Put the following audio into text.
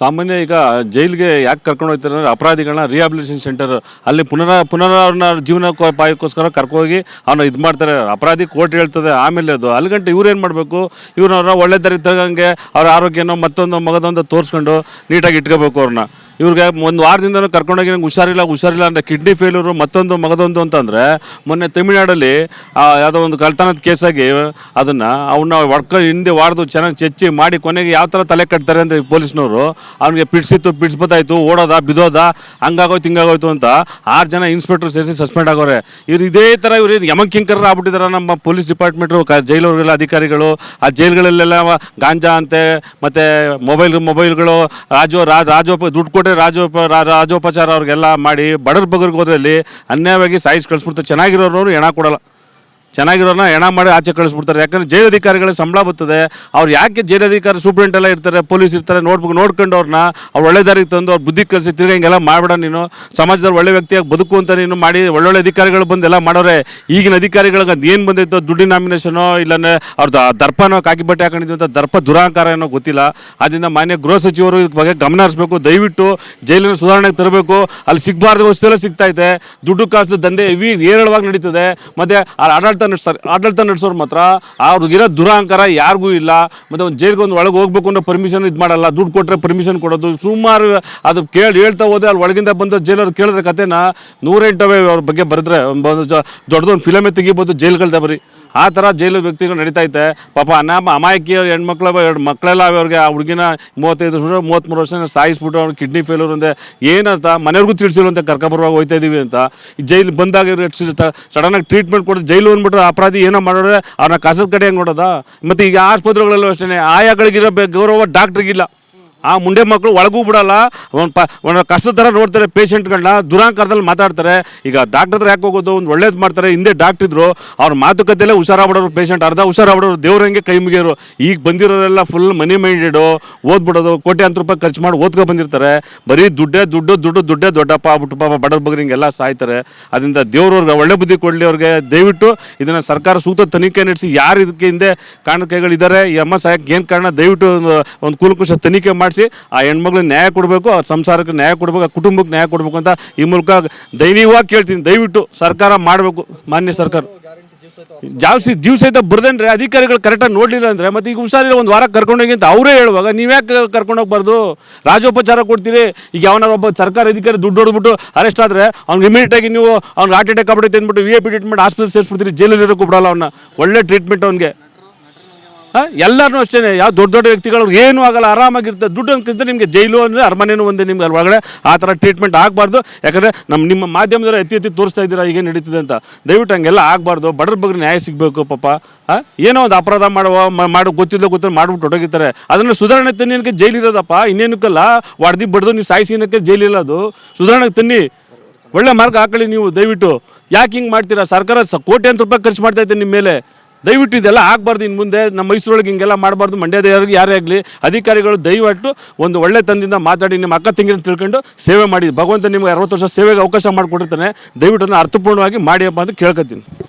ಸಾಮಾನ್ಯ ಈಗ ಜೈಲಿಗೆ ಯಾಕೆ ಕರ್ಕೊಂಡು ಹೋಗ್ತಾರೆ ಅಂದರೆ ಅಪರಾಧಿಗಳನ್ನ ರಿಹಾಬಿಲಿಟೇಷನ್ ಸೆಂಟರ್ ಅಲ್ಲಿ ಪುನರ ಪುನರ ಅವ್ರನ್ನ ಜೀವನೋಪಾಯಕ್ಕೋಸ್ಕರ ಕರ್ಕೋಗಿ ಅವನ್ನ ಇದು ಮಾಡ್ತಾರೆ. ಅಪರಾಧಿ ಕೋರ್ಟ್ ಹೇಳ್ತದೆ. ಆಮೇಲೆ ಅದು ಅಲ್ಲಿಗಂಟೆ ಇವ್ರು ಏನು ಮಾಡಬೇಕು? ಇವ್ರನ್ನ ಒಳ್ಳೆ ದಾರಿ ತಗಂಗೆ ಅವ್ರ ಆರೋಗ್ಯನೋ ಮತ್ತೊಂದು ಮಗದೊಂದು ತೋರಿಸ್ಕೊಂಡು ನೀಟಾಗಿ ಇಟ್ಕೋಬೇಕು ಅವ್ರನ್ನ ಇವ್ರಿಗೆ ಒಂದು ವಾರದಿಂದನೂ ಕರ್ಕೊಂಡೋಗಿ ನಂಗೆ ಹುಷಾರಿಲ್ಲ ಹುಷಾರಿಲ್ಲ ಅಂದರೆ ಕಿಡ್ನಿ ಫೇಲ್ಯೂರು ಮತ್ತೊಂದು ಮಗದೊಂದು ಅಂತಂದರೆ ಮೊನ್ನೆ ತಮಿಳ್ನಾಡಲ್ಲಿ ಯಾವುದೋ ಒಂದು ಕಳ್ತನದ ಕೇಸಾಗಿ ಅದನ್ನು ಅವನ್ನ ವರ್ಕ ಹಿಂದೆ ವಾಡ್ದು ಚೆನ್ನಾಗಿ ಚೆಚ್ಚಿ ಮಾಡಿ ಕೊನೆಗೆ ಯಾವ ಥರ ತಲೆ ಕಟ್ತಾರೆ ಅಂದರೆ ಪೊಲೀಸ್ನವರು, ಅವ್ನಿಗೆ ಪಿಡ್ಸಿತ್ತು, ಪಿಡ್ಸ್ಬತ್ತಾಯ್ತು, ಓಡೋದ ಬಿದೋದ ಹಂಗಾಗೋಯ್ತು, ಹಿಂಗಾಗೋಯ್ತು ಅಂತ ಆರು ಜನ ಇನ್ಸ್ಪೆಕ್ಟರ್ ಸೇರಿಸಿ ಸಸ್ಪೆಂಡ್ ಆಗೋರೆ. ಇವ್ರು ಇದೇ ಥರ ಇವ್ರು ಯಮಕಿಂಕರ ಆಗ್ಬಿಟ್ಟಿದ್ದಾರೆ ನಮ್ಮ ಪೊಲೀಸ್ ಡಿಪಾರ್ಟ್ಮೆಂಟು, ಕ ಜೈಲವ್ರಿಗೆಲ್ಲ ಅಧಿಕಾರಿಗಳು, ಆ ಜೈಲ್ಗಳಲ್ಲೆಲ್ಲ ಗಾಂಜಾ ಅಂತೆ, ಮತ್ತು ಮೊಬೈಲ್, ಮೊಬೈಲ್ಗಳು, ರಾಜೋ ರಾಜ ರಾಜೋಪ ದುಡ್ಡು ಕೊಟ್ಟರೆ ರಾಜೋಪ ರಾಜೋಪಚಾರ ಅವ್ರಿಗೆಲ್ಲ ಮಾಡಿ ಬಡರ್ ಹೋದ್ರಲ್ಲಿ ಅನ್ಯಾಯವಾಗಿ ಸಾಯಿಸಿ ಕಳಿಸ್ಬಿಡ್ತಾರೆ ಚೆನ್ನಾಗಿರೋರು ಎಣ ಕೊಡಲ್ಲ. ಚೆನ್ನಾಗಿರೋರ್ನ ಹೆಣ ಮಾಡಿ ಆಚೆ ಕಳಿಸ್ಬಿಡ್ತಾರೆ. ಯಾಕಂದ್ರೆ ಜೈಲಧಿಕಾರಿಗಳಿಗೆ ಸಂಬಳ ಬರ್ತದೆ. ಅವ್ರು ಯಾಕೆ ಜೈಲಧಿಕಾರಿ ಸೂಪ್ರೆಂಟ್ ಎಲ್ಲ ಇರ್ತಾರೆ ಪೊಲೀಸ್ ಇರ್ತಾರೆ ನೋಡ್ಬೇಕು ನೋಡ್ಕೊಂಡು ಅವ್ರನ್ನ ಅವ್ರು ಒಳ್ಳೆ ದಾರಿಗೆ ತಂದು ಅವ್ರು ಬುದ್ಧಿ ಕಲಿಸಿ ತಿರ್ಗಿ ಹಿಂಗೆಲ್ಲ ಮಾಡಬೇಡ ನೀನು. ಸಮಾಜದಲ್ಲಿ ಒಳ್ಳೆ ವ್ಯಕ್ತಿಯಾಗಿ ಬದುಕು ಅಂತ ನೀನು ಮಾಡಿ ಒಳ್ಳೊಳ್ಳೆ ಅಧಿಕಾರಿಗಳು ಬಂದು ಎಲ್ಲ ಮಾಡೋರೆ. ಈಗಿನ ಅಧಿಕಾರಿಗಳಿಗೆ ಅದು ಏನು ಬಂದಿತ್ತು ದುಡ್ಡಿನ ನಾಮಿನೇಷನೋ ಇಲ್ಲಾಂದ್ರೆ ಅವ್ರದ್ದು ದರ್ಪನೋ ಕಾಕಿ ಬಟ್ಟೆ ಹಾಕೊಂಡಿದ್ದು ಅಂತ ದರ್ಪ ದುರಾಂಕಾರ ಏನೋ ಗೊತ್ತಿಲ್ಲ. ಅದರಿಂದ ಮಾನ್ಯ ಗೃಹ ಸಚಿವರು ಇದ್ರ ಬಗ್ಗೆ ಗಮನ ಹರಿಸ್ಬೇಕು. ದಯವಿಟ್ಟು ಜೈಲಿನ ಸುಧಾರಣೆಗೆ ತರಬೇಕು. ಅಲ್ಲಿ ಸಿಗಬಾರ್ದು ಎಲ್ಲ ಸಿಗ್ತಾ ಇದೆ. ದುಡ್ಡು ಕಾಸು ದಂಧೆ ಇವಿ ಏರಳವಾಗಿ ನಡೀತದೆ. ಮತ್ತೆ ಆ ಆಡಳಿತ ನಡೆಸ್ತಾರೆ. ಆಡಳಿತ ನಡೆಸೋರು ಮಾತ್ರ ಅವ್ರಿಗಿರೋ ದುರಹಂಕಾರ ಯಾರಿಗೂ ಇಲ್ಲ. ಮತ್ತೆ ಒಂದು ಜೈಲಿಗೆ ಒಂದು ಒಳಗೆ ಹೋಗ್ಬೇಕು ಅನ್ನೋ ಪರ್ಮಿಷನ್ ಇದು ಮಾಡಲ್ಲ. ದುಡ್ಡು ಕೊಟ್ಟರೆ ಪರ್ಮಿಷನ್ ಕೊಡೋದು. ಸುಮಾರು ಅದು ಕೇಳಿ ಹೇಳ್ತಾ ಹೋದೆ ಅಲ್ಲಿ ಒಳಗಿಂದ ಬಂದ ಜೈಲವ್ರು ಕೇಳಿದ್ರೆ ಕತೆನ ನೂರೆಂಟವೇ ಅವ್ರ ಬಗ್ಗೆ ಬರೆದ್ರೆ ದೊಡ್ಡದೊಂದು ಫಿಲಮೇ ತೆಗಿಬೋದು ಜೈಲ್ಗಳ್ದೆ ಬರೀ. ಆ ಥರ ಜೈಲು ವ್ಯಕ್ತಿಗಳು ನಡೀತಾ ಐತೆ. ಪಾಪ ಅನಾಮ ಅಮಾಯಕಿ ಹೆಣ್ಮಕ್ಳು ಎರಡು ಮಕ್ಕಳೆಲ್ಲ ಅವ್ರಿಗೆ ಆ ಹುಡುಗಿನ ಮೂವತ್ತೈದು ವರ್ಷ ಮೂವತ್ತ್ಮೂರು ವರ್ಷ ಸಾಯಿಸ್ಬಿಟ್ಟು ಅವ್ರಿಗೆ ಕಿಡ್ನಿ ಫೇಲ್ಯೂರ್ ಅಂದೆ. ಏನಂತ ಮನೆಯವ್ರಿಗೂ ತಿಳಿಸಿರುವಂತೆ ಕರ್ಕಬರುವಾಗ ಹೋಯ್ತಾ ಇದೀವಿ ಅಂತ. ಜೈಲು ಬಂದಾಗ ಸಡನ್ನಾಗಿ ಟ್ರೀಟ್ಮೆಂಟ್ ಕೊಟ್ಟು ಜೈಲು ಅಂದ್ಬಿಟ್ರೆ ಅಪರಾಧಿ ಏನೋ ಮಾಡೋರೆ ಅವ್ರನ್ನ ಕಸದ ಕಡೆ ಹೆಂಗೆ ನೋಡೋದಾ? ಮತ್ತು ಈಗ ಆಸ್ಪತ್ರೆಗಳಲ್ಲೂ ಅಷ್ಟೇ ಆಯಾಗಳಿಗಿರೋ ಗೌರವ ಡಾಕ್ಟ್ರಿಗಿಲ್ಲ ಆ ಮುಂಡೆ ಮಕ್ಕಳು ಒಳಗೂ ಬಿಡಲ್ಲ. ಒಂದು ಪ, ಒಂದು ಕಷ್ಟದ ಥರ ನೋಡ್ತಾರೆ ಪೇಷೆಂಟ್ಗಳನ್ನ, ದುರಾಂಕಾರದಲ್ಲಿ ಮಾತಾಡ್ತಾರೆ. ಈಗ ಡಾಕ್ಟರ್ ಹತ್ರ ಯಾಕೆ ಹೋಗೋದು? ಒಂದು ಒಳ್ಳೇದು ಮಾಡ್ತಾರೆ. ಹಿಂದೆ ಡಾಕ್ಟರ್ ಇದ್ರು. ಅವ್ರ ಮಾತುಕತೆಯಲ್ಲೇ ಹುಷಾರಾಗ್ಬಿಡೋರು ಪೇಷಂಟ್ ಅರ್ಧ ಹುಷಾರಾಗ್ಬಿಡೋರು ದೇವ್ರಂಗೆ ಕೈ ಮುಗಿಯೋರು. ಈಗ ಬಂದಿರೋರೆಲ್ಲ ಫುಲ್ ಮನಿ ಮೈಂಡೆಡು ಓದ್ಬಿಡೋದು. ಕೋಟ್ಯಾಂತರ ರೂಪಾಯಿ ಖರ್ಚು ಮಾಡಿ ಓದ್ಕೊ ಬಂದಿರ್ತಾರೆ. ಬರೀ ದುಡ್ಡೇ ದುಡ್ಡು ದುಡ್ಡು, ದುಡ್ಡೇ ದೊಡ್ಡಪ್ಪ ಬಿಟ್ಟು ಪಾಪ ಬಡವ್ರ ಬಗ್ಗೆ ಹಿಂಗೆಲ್ಲ ಸಾಯ್ತಾರೆ. ಅದರಿಂದ ದೇವ್ರವ್ರಿಗೆ ಒಳ್ಳೆ ಬುದ್ಧಿ ಕೊಡಲಿ ಅವ್ರಿಗೆ ದಯವಿಟ್ಟು ಇದನ್ನು ಸರ್ಕಾರ ಸೂಕ್ತ ತನಿಖೆ ನಡೆಸಿ ಯಾರು ಇದಕ್ಕೆ ಹಿಂದೆ ಕಾರಣಕೈಗಳಿದ್ದಾರೆ ಈ ಅಮ್ಮ ಸಾಯಕ್ಕೆ ಏನು ಕಾರಣ? ದಯವಿಟ್ಟು ಒಂದು- ಒಂದು ಕೂಲಂಕುಷ ತನಿಖೆ ಮಾಡಿಸಿ ಆ ಹೆಣ್ಮಕ್ಳಿಗೆ ನ್ಯಾಯ ಕೊಡಬೇಕು ಅವ್ರ ಸಂಸಾರಕ್ಕೆ ನ್ಯಾಯ ಕೊಡಬೇಕು, ಆ ಕುಟುಂಬಕ್ಕೆ ನ್ಯಾಯ ಕೊಡಬೇಕು ಅಂತ ಈ ಮೂಲಕ ದೈವಿಕವಾಗಿ ಕೇಳ್ತೀನಿ. ದಯವಿಟ್ಟು ಸರ್ಕಾರ ಮಾಡಬೇಕು, ಮಾನ್ಯ ಸರ್ಕಾರ. ಜಾಸ್ತಿ ಜೀವ ಸಹಿತ ಬರ್ದೇನ್ರಿ ಅಧಿಕಾರಿಗಳು ಕರೆಕ್ಟಾಗಿ ನೋಡಲಿಲ್ಲ ಅಂದರೆ, ಮತ್ತೆ ಈಗ ಹುಷಾರಿಲ್ಲ, ಒಂದು ವಾರ ಕರ್ಕೊಂಡೋಗಿ ಅಂತ ಅವರೇ ಹೇಳುವಾಗ ನೀವ್ಯಾಕೆ ಕರ್ಕೊಂಡೋಗ್ಬಾರ್ದು ರಾಜೋಪಚಾರ ಕೊಡ್ತೀರಿ. ಈಗ ಯಾವನಾರ ಒಬ್ಬ ಸರ್ಕಾರಿ ಅಧಿಕಾರಿ ದುಡ್ಡು ಹೊಡ್ಬಿಟ್ಟು ಅರೆಸ್ಟ್ ಆದರೆ ಅವ್ನಿಗೆ ಇಮಿಡಿಯೇಟಾಗಿ ನೀವು ಅವ್ನು ಹಾರ್ಟ್ ಅಟ್ಯಾಕ್ ಆಗ್ಬಿಡುತ್ತೆ ಅಂದ್ಬಿಟ್ಟು ವಿ ಎ ಪಿ ಟ್ರೀಟ್ಮೆಂಟ್ ಆಸ್ಪತ್ರೆ ಸೇರಿಸ್ಬಿಡ್ತೀರಿ, ಜೈಲಲ್ಲಿ ಇರೋಕೆ ಬಿಡಲ್ಲ ಅವನ್ನ ಒಳ್ಳೆ ಟ್ರೀಟ್ಮೆಂಟ್ ಅವ್ನಿಗೆ. ಎಲ್ಲರೂ ಅಷ್ಟೇ ಯಾವ ದೊಡ್ಡ ದೊಡ್ಡ ವ್ಯಕ್ತಿಗಳು ಏನೂ ಆಗಲ್ಲ. ಆರಾಮಾಗಿರ್ತದೆ ದುಡ್ಡು ಅನ್ಕಿಂತ ನಿಮಗೆ ಜೈಲು ಅಂದರೆ ಅರಮನೆಯೂ ಒಂದೇ ನಿಮ್ಗೆ ಒಳಗಡೆ ಆ ಥರ ಟ್ರೀಟ್ಮೆಂಟ್ ಆಗಬಾರ್ದು. ಯಾಕಂದರೆ ನಮ್ಮ ನಿಮ್ಮ ಮಾಧ್ಯಮದವರು ಎತ್ತಿ ಎತ್ತಿ ತೋರಿಸ್ತಾ ಇದ್ದೀರಾ, ಈಗ ನಡೀತಿದೆ ಅಂತ. ದಯವಿಟ್ಟು ಹಂಗೆಲ್ಲ ಆಗಬಾರ್ದು. ಬಡ್ರ ಬಗ್ಗೆ ನ್ಯಾಯ ಸಿಗಬೇಕು ಪಾಪ? ಏನೋ ಒಂದು ಅಪರಾಧ ಮಾಡುವ ಮಾಡೋ ಗೊತ್ತಿಲ್ಲ ಗೊತ್ತಿಲ್ಲ ಮಾಡ್ಬಿಟ್ಟು ಹೊಟ್ಟೋಗಿರ್ತಾರೆ ಅದನ್ನು ಸುಧಾರಣೆ ತನ್ನಿ ಏನಕ್ಕೆ ಜೈಲಿರೋದಪ್ಪ ಇನ್ನೇನಕ್ಕಲ್ಲ? ಹೊಡೆದಿ ಬಡ್ದು ನೀವು ಸಾಯಿಸಿನಕ್ಕೆ ಜೈಲಿಲ್ಲ ಅದು ಸುಧಾರಣೆಗೆ ತನ್ನಿ. ಒಳ್ಳೆ ಮಾರ್ಗ ಹಾಕೊಳ್ಳಿ ನೀವು ದಯವಿಟ್ಟು. ಯಾಕೆ ಹಿಂಗೆ ಮಾಡ್ತೀರಾ? ಸರ್ಕಾರ ಕೋಟ್ಯಾಂತರ ರೂಪಾಯಿ ಖರ್ಚು ಮಾಡ್ತಾ ಇದ್ದೆ ನಿಮ್ಮ ಮೇಲೆ. ದಯವಿಟ್ಟು ಇದೆಲ್ಲ ಆಗಬಾರ್ದು ಇನ್ನು ಮುಂದೆ. ನಮ್ಮ ಮೈಸೂರೊಳಗೆ ಹಿಂಗೆಲ್ಲ ಮಾಡಬಾರ್ದು. ಮಂಡ್ಯದವ್ರಿಗೆ ಯಾರೇ ಆಗಲಿ, ಅಧಿಕಾರಿಗಳು ದಯವಿಟ್ಟು ಒಂದು ಒಳ್ಳೆ ತಂದಿಂದ ಮಾತಾಡಿ, ನಿಮ್ಮ ಅಕ್ಕ ತಂಗಿನ ತಿಳ್ಕೊಂಡು ಸೇವೆ ಮಾಡಿ. ಭಗವಂತ ನಿಮಗೆ ಅರವತ್ತು ವರ್ಷ ಸೇವೆಗೆ ಅವಕಾಶ ಮಾಡಿಕೊಟ್ಟಿರ್ತಾನೆ. ದಯವಿಟ್ಟು ಅದನ್ನು ಅರ್ಥಪೂರ್ಣವಾಗಿ ಮಾಡಿಯಪ್ಪ ಅಂತ ಕೇಳ್ಕೊತೀನಿ